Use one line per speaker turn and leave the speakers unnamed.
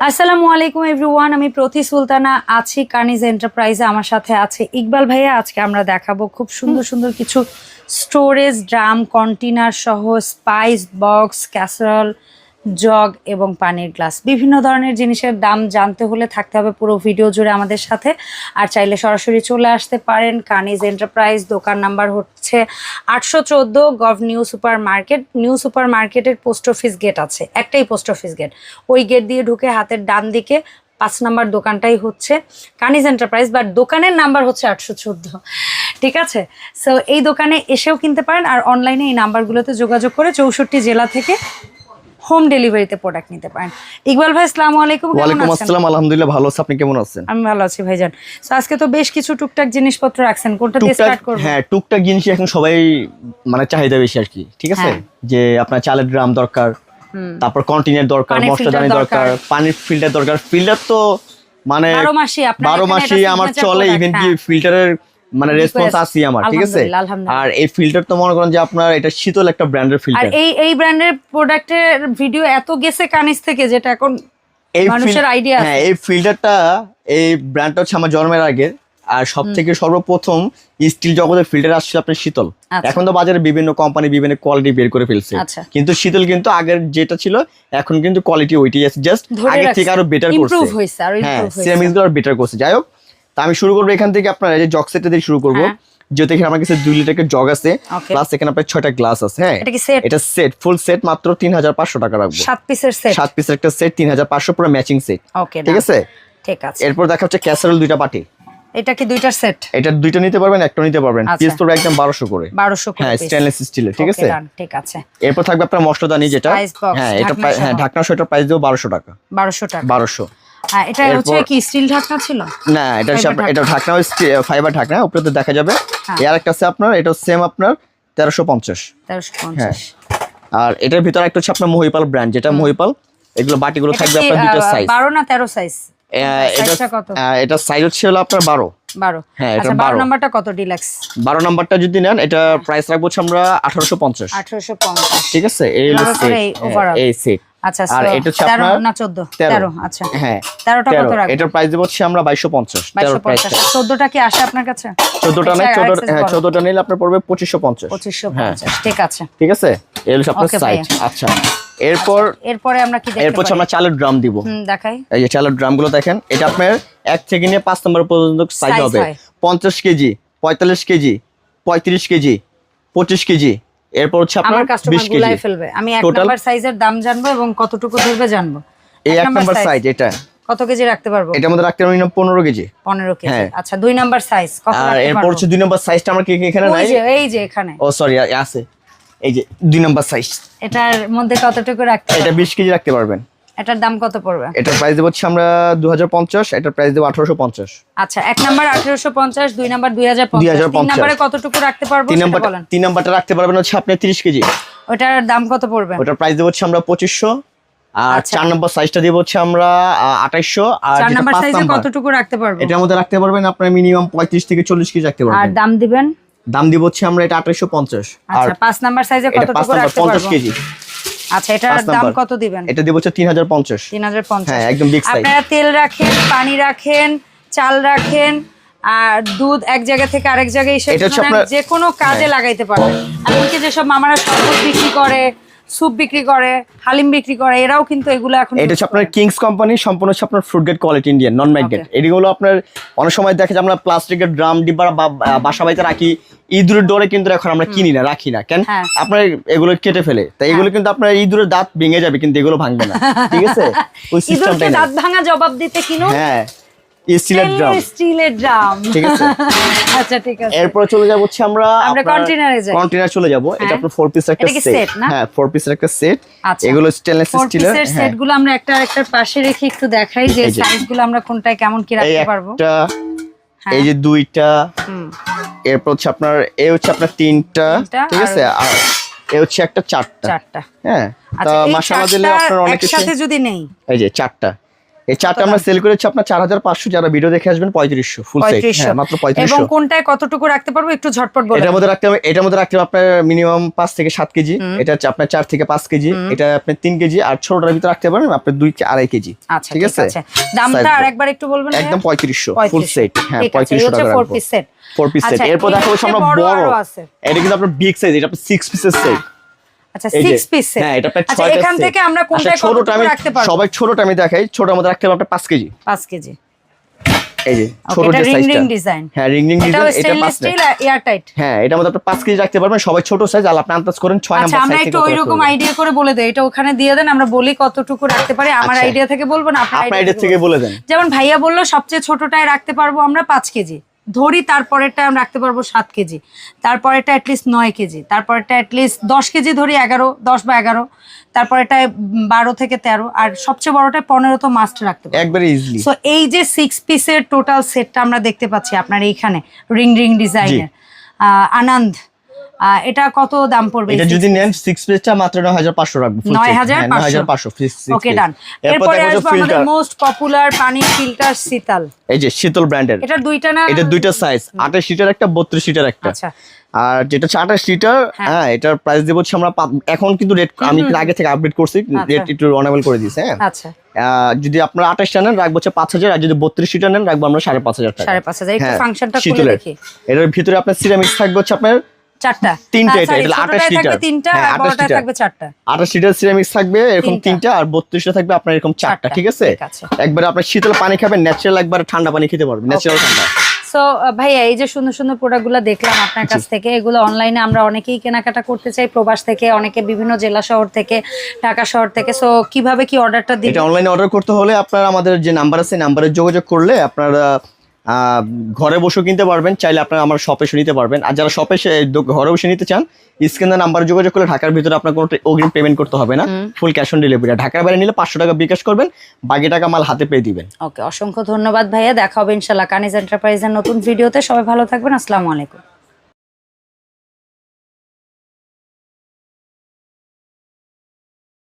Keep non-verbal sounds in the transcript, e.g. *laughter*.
আসসালামু আলাইকুম এভরিওয়ান আমি প্রতি সুলতানা আছি কানিজ এন্টারপ্রাইজে আমার সাথে আছে ইকবাল ভাইয়া। আজকে আমরা দেখাবো খুব সুন্দর সুন্দর কিছু স্টোরেজ ড্রাম কন্টেনার সহ স্পাইস বক্স ক্যাসারল জগ এবং পানির গ্লাস। বিভিন্ন ধরনের জিনিসের দাম জানতে হলে থাকতে হবে পুরো ভিডিও জুড়ে আমাদের সাথে। আর চাইলে সরাসরি চলে আসতে পারেন। কানিজ এন্টারপ্রাইজ দোকান নাম্বার হচ্ছে আটশো চোদ্দ gov new super market new super মার্কেটের পোস্ট অফিস গেট আছে। একটাই পোস্ট অফিস গেট। ওই গেট দিয়ে ঢুকে হাতের ডান দিকে পাঁচ নাম্বার দোকানটাই হচ্ছে কানিজ এন্টারপ্রাইজ বাট দোকানের নাম্বার হচ্ছে আটশো চোদ্দ। ঠিক আছে? সো এই দোকানে এসেও কিনতে পারেন। আর অনলাইনে এই নাম্বারগুলোতে যোগাযোগ করে চৌষট্টি জেলা থেকে হোম ডেলিভারিতে প্রোডাক্ট নিতে পারেন। ইকবাল ভাই আসসালামু আলাইকুম
ওয়ালাইকুম আসসালাম আলহামদুলিল্লাহ ভালো আছি আপনি কেমন আছেন?
আমি ভালো আছি ভাইজান। তো আজকে তো বেশ কিছু টুকটাক জিনিসপত্র রাখছেন কোনটা দিয়ে স্টার্ট করব?
হ্যাঁ টুকটাক জিনিস এখন সবাই মানে চাহিদা বেশি আর কি ঠিক আছে?
হ্যাঁ।
যে আপনার চালের ড্রাম দরকার তারপর কন্টিনের দরকার মশলাদানি দরকার। পানির ফিল্টার দরকার। ফিল্টার তো মানে
বারো মাসই
আমার চলে ইভেন কি
হ্যাঁ।
ফিল্টারের মানে রেসপন্স আছে আমার ঠিক আছে। আর এই ফিল্টার তো মনে করেন যে আপনার এটা শীতল একটা ব্র্যান্ডের ফিল্টার আর
এই এই ব্র্যান্ডের প্রোডাক্টের ভিডিও এত গেছে কানিজ থেকে যেটা এখন
এই
মানুষের idea
হ্যাঁ এই ফিল্টারটা এই ব্র্যান্ডটা হচ্ছে আমার জন্মের আগে। আর সব থেকে সর্বপ্রথম স্টিল জগতের ফিল্টার আসছিল আপনার শীতল।
আচ্ছা।
এখন তো বাজারে বিভিন্ন কোম্পানি বিভিন্ন কোয়ালিটি বের করে ফেলছে।
আচ্ছা।
কিন্তু শীতল কিন্তু আগের যেটা ছিল এখন কিন্তু কোয়ালিটি ওইটাই আছে। জাস্ট আগে থেকে আরও বেটার করছে। হ্যাঁ। সিরামিক্সগুলো বেটার করছে। যাই হোক আমি শুরু করব এখান থেকে আপনার এই যে জগ সেটটা দিয়ে শুরু করব।
হ্যাঁ।
যেহেতু এখানে আমার কাছে দুই লিটারের জগ আছে প্লাস এখানে আপনার ছয়টা গ্লাস আছে হ্যাঁ।
এটা
সেট ফুল সেট মাত্র তিন হাজার পাঁচশো টাকা রাখব।
সাত পিসের সেট
সাত পিসের একটা সেট তিন হাজার পাঁচশো পুরো ম্যাচিং সেট ঠিক আছে?
ঠিক আছে।
এরপর দেখা হচ্ছে ক্যাসারোল দুইটা পাটি
এটা কি দুইটার সেট
এটা দুইটা নিতে পারবেন একটা নিতে পারবেন।
আচ্ছা।
পিস তো একদম বারোশো করে। হ্যাঁ স্টেনলেস স্টিলের ঠিক আছে?
ঠিক আছে।
এরপর থাকবে আপনার মশলাদানি যেটা। হ্যাঁ
ঢাকনা
হ্যাঁ
সহ।
ঢাকনা সেটার প্রাইস দেবো বারোশো টাকা।
বারোশো টাকা।
বারোশো।
এটা হচ্ছে কি স্টিল ঢাকনা ছিল?
না এটা এটা ঢাকনা ফাইবার ঢাকনা উপরে তো দেখা যাবে।
হ্যাঁ।
একটা আছে আপনার এটা সেম আপনার তেরোশো পঞ্চাশ।
তেরোশো
হ্যাঁ।
পঞ্চাশ
আর এটার ভিতরে একটা হচ্ছে আপনার মহিপাল ব্র্যান্ড যেটা মহিপাল এগুলো বাটিগুলো থাকবে আপনার দুইটা সাইজ
বারো না তেরো সাইজ
এটা সাইজ হচ্ছে হলো আপনার বারো।
বারো।
হ্যাঁ, এটা
আচ্ছা
12
নাম্বারটা কত ডিলাক্স
নাম্বারটা যদি নেন এটা প্রাইস রাখব হচ্ছে আমরা ঠিক আছে? এই হলো হ্যাঁ, সেট
আচ্ছা
আর এটা হচ্ছে আপনার
না চোদ্দ?
তেরো।
তেরো আচ্ছা।
হ্যাঁ।
কত
এটার প্রাইস দেবো হচ্ছে আমরা প্রাইস
কি আসে আপনার কাছে? আচ্ছা,
হ্যাঁ নিলে আপনার পড়বে পঁচিশশো পঞ্চাশ।
পঁচিশশো পঞ্চাশ ঠিক আছে।
ঠিক আছে? এই হলো আপনার সাইজ আচ্ছা। এরপর
এরপরে আমরা কি দেখতে
এরপর আমরা চালের ড্রাম দিব।
হুম দেখাই।
এই যে চালের দেখেন এটা আপনার এক থেকে নিয়ে পাঁচ নম্বর পর্যন্ত সাইজ হবে।
হয়।
পঞ্চাশ কেজি পঁয়তাল্লিশ কেজি পঁয়ত্রিশ কেজি পঁচিশ কেজি এরপর হচ্ছে আপনার
আমার কাস্টমার
বিশ
গুলাই
কেজি।
ফেলবে। আমি এক নাম্বার সাইজের দাম জানব এবং কতটুকু ধরবে জানব।
এই এক নাম্বার সাইজ এটা।
কত কেজি রাখতে পারব?
এটার মধ্যে রাখতে পারব পনেরো কেজি।
পনেরো কেজি।
হ্যাঁ।
আচ্ছা দুই নাম্বার সাইজ কত
আর এরপর হচ্ছে দুই নাম্বার সাইজটা আমার কি কি এখানে নাই?
যে এই যে এখানে।
ও সরি আছে। এই যে দুই নাম্বার সাইজ
এটার মধ্যে কতটুকু রাখতে
এটা
পারব?
বিশ কেজি রাখতে পারবেন।
এটার দাম কত পড়বে?
এটার প্রাইস দেবো হচ্ছে আমরা দু হাজার পঞ্চাশ এটার প্রাইস দেবো আঠারোশো পঞ্চাশ।
আচ্ছা এক নাম্বার আঠারোশো পঞ্চাশ দুই নাম্বার দুই হাজার পঞ্চাশ। তিন
2050
নাম্বারে কতটুকু রাখতে পারব
তিন নাম্বার
বলেন।
তিন নাম্বারটা রাখতে পারবেন হচ্ছে আপনি তিরিশ কেজি।
ওটার দাম কত পড়বে?
ওটার প্রাইস দেবো হচ্ছে আমরা পঁচিশশো। আর
আচ্ছা।
চার নম্বর সাইজটা দেবো হচ্ছে আমরা আঠাইশশো। আর
চার নাম্বার সাইজে কতটুকু রাখতে পারব?
এটার মধ্যে রাখতে পারবেন আপনার মিনিমাম পঁয়ত্রিশ থেকে চল্লিশ কেজি রাখতে
আর দাম দিবেন?
দাম দিব হচ্ছে আমরা এটা আঠাইশো পঞ্চাশ। আর
আচ্ছা পাঁচ নাম্বার সাইজে কতটুকু রাখতে পারব?
কেজি।
আচ্ছা এটার দাম কত দিবেন?
এটা দিব হচ্ছে তিন হাজার পঞ্চাশ।
তিন হাজার পঞ্চাশ।
হ্যাঁ, একদম big size।
আপনারা তেল রাখেন পানি রাখেন চাল রাখেন আর দুধ এক জায়গা থেকে আরেক জায়গায় এসে যে কোনো কাজে লাগাইতে পারবেন। এমনকি যেসব মামারা শরবত বিক্রি করে স্যুপ বিক্রি করে হালিম বিক্রি করে এরাও কিন্তু এগুলো এখন
এটা হচ্ছে আপনার কিংস কোম্পানি সম্পূর্ণ হচ্ছে আপনার fruit gate quality Indian non mat gate এগুলো আপনার অনেক সময় দেখা যায় আমরা প্লাস্টিকের ড্রাম ডিব্বা বা বাসা বাড়িতে রাখি ইঁদুরের ডোরে কিন্তু এখন আমরা কিনি না রাখি না কেন?
হ্যাঁ।
আপনার এগুলো কেটে ফেলে তাই এগুলো কিন্তু আপনার ইঁদুরের দাঁত ভেঙে যাবে কিন্তু এগুলো ভাঙবে না ঠিক আছে? *laughs* ওই
ইঁদুরকে
সিস্টেমটাই
দাঁত ভাঙা জবাব দিতে কিনো?
হ্যাঁ। স্টিলের ড্রাম।
স্টিলের ড্রাম।
ঠিক আছে? *laughs*
আচ্ছা ঠিক আছে।
এরপর চলে যাব হচ্ছে আমরা
আমরা container যাই।
কন্টেনার চলে যাব। এটা
হ্যাঁ।
আপনার ফোর একটা সেট হ্যাঁ ফোর পিসের একটা সেট। এগুলো স্টেনলেস স্টিলের হ্যাঁ।
সেটগুলো আমরা একটা পাশে রেখে একটু দেখাই যে সাইজগুলো আমরা কেমন কি
এই
রাখতে পারব হ্যাঁ।
এই যে দুইটা এরপর হচ্ছে আপনার এ হচ্ছে আপনার তিনটা ঠিক আছে? আর এ হচ্ছে একটা চারটা।
চারটা।
হ্যাঁ
আচ্ছা এই
দিলে আপনার অনেক কিছু
একসাথে যদি নেই?
এই যে চারটা। এই চারটা আমরা সেল করেছি আপনার চার হাজার পাঁচশো যারা ভিডিও দেখে আসবেন পঁয়ত্রিশশো ফুল হ্যাঁ মাত্র
এবং
পঁয়ত্রিশশো
কোনটায় কতটুকু রাখতে পারব একটু ঝটপট
এটার মধ্যে রাখতে হবে এটার মধ্যে রাখতে হবে আপনার মিনিমাম পাঁচ থেকে সাত কেজি। এটা আপনার চার থেকে পাঁচ কেজি। এটা আপনি তিন কেজি আর ছোটটার ভিতরে রাখতে পারেন আপনার দুই আড়াই কেজি।
আচ্ছা
ঠিক আছে?
দামটা আর একবার একটু বলবেন
একদম পঁয়ত্রিশশো ফুল
3500
সেট হ্যাঁ পঁয়ত্রিশশো টাকা
four piece set
four piece set এরপর
এর
দেখাবো
হচ্ছে
আমরা
বড়।
এটা কিন্তু আপনার বিগ সাইজ এটা সিক্স পিসের সেট
আচ্ছা 6 পিস
হ্যাঁ এটা
আচ্ছা এখান থেকে আমরা
আচ্ছা, ছোটটা আমি সবাই ছোটটা আমি দেখাই ছোটর মধ্যে রাখতে কেজি।
5 কেজি।
এই যে ছোট যে সাইজটা
ডিজাইন
হ্যাঁ রিং রিং ডিজাইন এটা পাঁচ
স্টিল এয়ার টাইট
হ্যাঁ মধ্যে আপনি পাঁচ কেজি রাখতে পারবেন সবাই ছোট সাইজ আর আপনি আন্দাজ করেন ছয়
আচ্ছা আমরা একটু
থেকে
ওই রকম আইডিয়া করে বলে দেই এটা ওখানে দিয়ে দেন আমরা বলি কতটুকু রাখতে পারি আমার। আইডিয়া থেকে বলব না আপনার আইডিয়া
থেকে বলে দেন।
যেমন ভাইয়া বলল সবচেয়ে ছোটটায় রাখতে পারব আমরা পাঁচ কেজি। ধরি তারপরেরটা আমি রাখতে পারব সাত কেজি। তারপরেরটা অ্যাটলিস্ট নয় কেজি। তারপরেরটা অ্যাটলিস্ট দশ কেজি ধরি এগারো দশ বা এগারো। তারপরেরটায় উম, বারো থেকে তেরো। আর সবচেয়ে বড়টায় পনেরো তো মাস্ট রাখতে পারব।
একবারে ইজিলি
সো এই যে সিক্স পিসের টোটাল সেটটা আমরা দেখতে পাচ্ছি আপনার এইখানে রিং রিং ডিজাইনের আনন্দ। এটা কত দাম পড়বে?
এটা যদি নেন সিক্স পেজটা মাত্র নয় হাজার পাঁচশো রাখব full
নয়
set।
হাজার
হ্যাঁ, নয় হাজার পাঁচশো
ওকে ডান
এরপর
আসব আমাদের মোস্ট পপুলার পানির ফিল্টার শীতল।
এই যে শীতল ব্র্যান্ডের
এটা দুইটা না
এটা দুইটা সাইজ আঠাশ লিটার একটা বত্রিশ লিটার একটা।
আচ্ছা।
আর যেটা আঠাশ লিটার
হ্যাঁ।
হ্যাঁ এটার প্রাইস দেবো হচ্ছে আমরা এখন কিন্তু রেট আমি আগে থেকে আপডেট করছি রেট একটু অনেবল করে দিয়েছে হ্যাঁ।
আচ্ছা।
যদি আপনারা আঠাশটা নেন রাখব হচ্ছে পাঁচ হাজার আর যদি বত্রিশ লিটার নেন রাখব আমরা সাড়ে পাঁচ হাজার টাকা।
সাড়ে পাঁচ হাজার। একটু
হ্যাঁ,
ফাংশনটা খুলে
শীতলের।
দেখি।
এটার ভিতরে আপনার সিরামিক্স থাকবে হচ্ছে আপনার
চারটা।
তিনটা
আহ,
এটা, এটা 28 লিটার।
তিনটা আর
28
বড়টায়
লিটার।
থাকবে চারটা।
আঠাশ লিটার সিরামিক্স থাকবে এরকম
তিনটা।
আর বত্রিশটা থাকবে আপনার এরকম চারটা ঠিক আছে? একবার শীতল পানি খাবেন ন্যাচারাল একবার ঠান্ডা পানি খেতে পারবেন ন্যাচারাল ঠান্ডা।
সো ভাইয়া এই যে সুন্দর সুন্দর প্রোডাক্টগুলো দেখলাম আপনার কাছ থেকে এগুলো অনলাইনে আমরা অনেকেই কেনাকাটা করতে চাই প্রবাস থেকে অনেকে বিভিন্ন জেলা শহর থেকে ঢাকা শহর থেকে। সো কীভাবে কি অর্ডারটা
এটা অনলাইনে অর্ডার করতে হলে আপনার আমাদের যে নাম্বার আছে নাম্বারে যোগাযোগ করলে আপনারা ঘরে বসেও কিনতে পারবেন চাইলে আপনারা আমার শপে এসে নিতে পারবেন। আর যারা শপে এসে ঘরে বসে নিতে চান স্ক্রিনে নাম্বার যোগাযোগ করলে ঢাকার ভিতরে আপনার কোনো অগ্রিম পেমেন্ট করতে হবে না। ফুল ক্যাশ অন ডেলিভারি ঢাকার বাইরে নিলে পাঁচশো টাকা বিকাশ করবেন বাকি টাকা মাল হাতে পেয়ে দিবেন।
ওকে অসংখ্য ধন্যবাদ ভাইয়া। দেখা হবে ইনশাল্লাহ কানিজ এন্টারপ্রাইজের নতুন ভিডিওতে সবাই ভালো থাকবেন। আসসালামু আলাইকুম।